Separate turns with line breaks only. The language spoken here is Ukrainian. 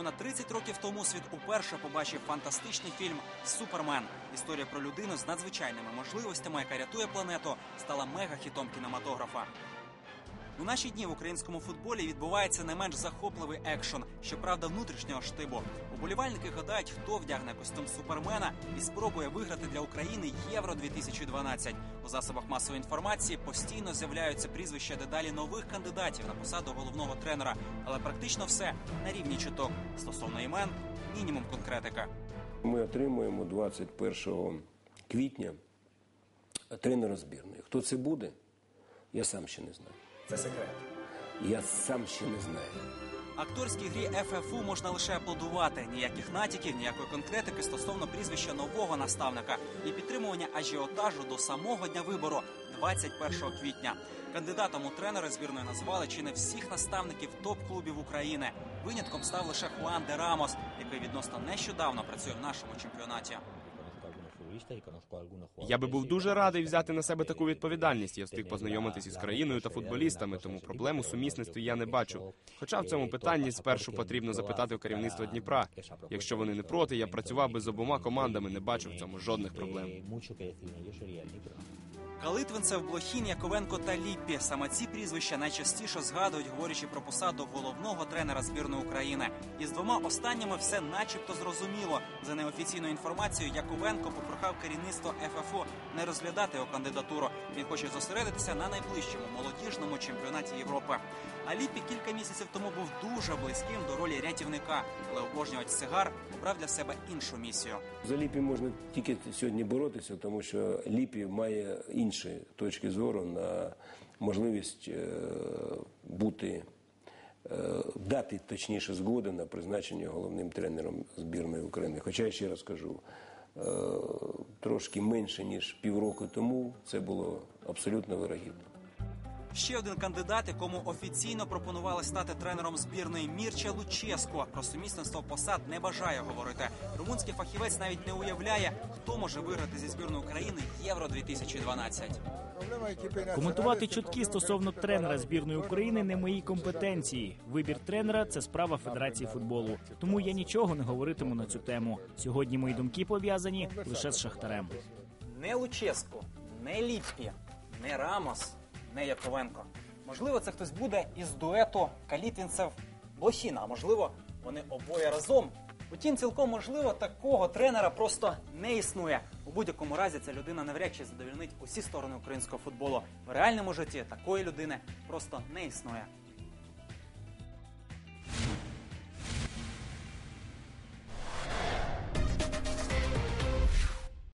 Понад 30 років тому світ уперше побачив фантастичний фільм Супермен. Історія про людину з надзвичайними можливостями, яка рятує планету, стала мегахітом кінематографа. У наші дні в українському футболі відбувається не менш захопливий екшон, щоправда, внутрішнього штибу. Уболівальники гадають, хто вдягне костюм супермена і спробує виграти для України Євро 2012 У засобах масової інформації постійно з'являються прізвища дедалі нових кандидатів на посаду головного тренера, але практично все на рівні чуток. Стосовно імен, мінімум конкретика.
Ми отримуємо 21 квітня тренера збірної. Хто це буде, я сам ще не знаю.
Це секрет.
Я сам ще не знаю.
Акторській грі ФФУ можна лише аплодувати. Ніяких натяків, ніякої конкретики стосовно прізвища нового наставника і підтримування ажіотажу до самого дня вибору 21 квітня. Кандидатом у тренери збірної назвали чи не всіх наставників топ-клубів України. Винятком став лише Хуан де Рамос, який відносно нещодавно працює в нашому чемпіонаті.
Я би був дуже радий взяти на себе таку відповідальність. Я встиг познайомитись із країною та футболістами, тому проблему сумісництві я не бачу. Хоча в цьому питанні спершу потрібно запитати у керівництва Дніпра. Якщо вони не проти, я працював би з обома командами, не бачу в цьому жодних проблем.
Калитвинцев, Блохін, Яковенко та Ліппі. Саме ці прізвища найчастіше згадують, говорячи про посаду головного тренера збірної України. І з двома останніми все начебто зрозуміло. За неофіційною інформацією, Яковенко попрохав керівництво ФФО не розглядати його кандидатуру. Він хоче зосередитися на найближчому молодіжному чемпіонаті Європи. А Ліппі кілька місяців тому був дуже близьким до ролі рятівника, але обожнювач цигар обрав для себе іншу місію.
За Ліпі можна тільки сьогодні боротися, тому що Ліпі має інші точки зору на можливість е, бути, е, дати точніше згоди на призначення головним тренером збірної України. Хоча я ще раз кажу, е, трошки менше ніж півроку тому це було абсолютно вирогідно.
Ще один кандидат, якому офіційно пропонували стати тренером збірної Мірча Луческо. Про сумісництво посад не бажає говорити. Румунський фахівець навіть не уявляє, хто може виграти зі збірної України Євро 2012
Коментувати чутки стосовно тренера збірної України не мої компетенції. Вибір тренера це справа Федерації футболу. Тому я нічого не говоритиму на цю тему. Сьогодні мої думки пов'язані лише з шахтарем.
Не Луческо, не Ліппі, не Рамос, не Яковенко. Можливо, це хтось буде із дуету Калітвінцев Блохіна, а можливо, вони обоє разом. Утім, цілком можливо, такого тренера просто не існує. У будь-якому разі ця людина навряд чи задовільнить усі сторони українського футболу. В реальному житті такої людини просто не існує.